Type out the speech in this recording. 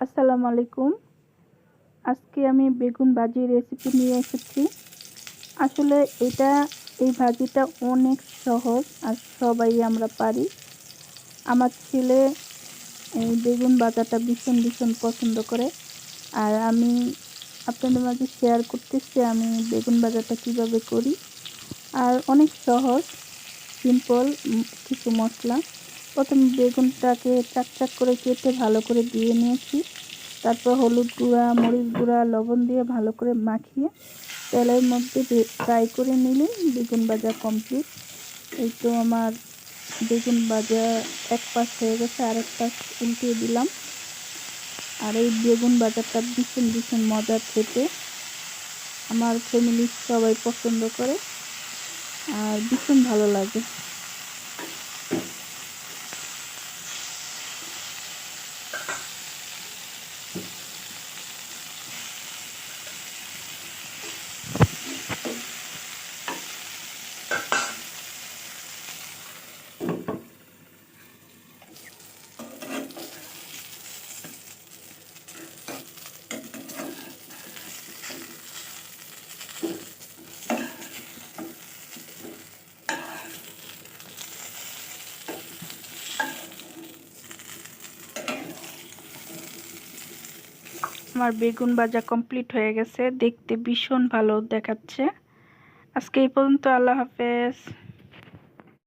আসসালামু আলাইকুম। আজকে আমি বেগুন ভাজি রেসিপি নিয়ে এসেছি। আসলে এটা, এই ভাজিটা অনেক সহজ আর সবাই আমরা পারি। আমার ছেলে, এই বেগুন ভাজাটা ভীষণ ভীষণ পছন্দ করে। আর আমি আপনাদের মাঝে শেয়ার করতেছি আমি বেগুন ভাজাটা কীভাবে করি। আর অনেক সহজ সিম্পল কিছু মশলা। প্রথমে বেগুনটাকে চাক চাক করে কেটে ভালো করে দিয়ে নিয়েছি। তারপর হলুদ গুঁড়া, মরিচ গুঁড়া, লবণ দিয়ে ভালো করে মাখিয়ে তেলের মধ্যে ফ্রাই করে নিলে বেগুন ভাজা কমপ্লিট এই তো আমার বেগুন ভাজা এক পাশ হয়ে গেছে, আরেক পাশ উল্টিয়ে দিলাম। আর এই বেগুন ভাজাটা ভীষণ ভীষণ মজার খেতে। আমার ফ্যামিলির সবাই পছন্দ করে আর ভীষণ ভালো লাগে। আমার বেগুন ভাজা কমপ্লিট হয়ে গেছে। দেখতে ভীষণ ভালো দেখাচ্ছে। আজকে এই পর্যন্ত, আল্লাহ হাফেজ।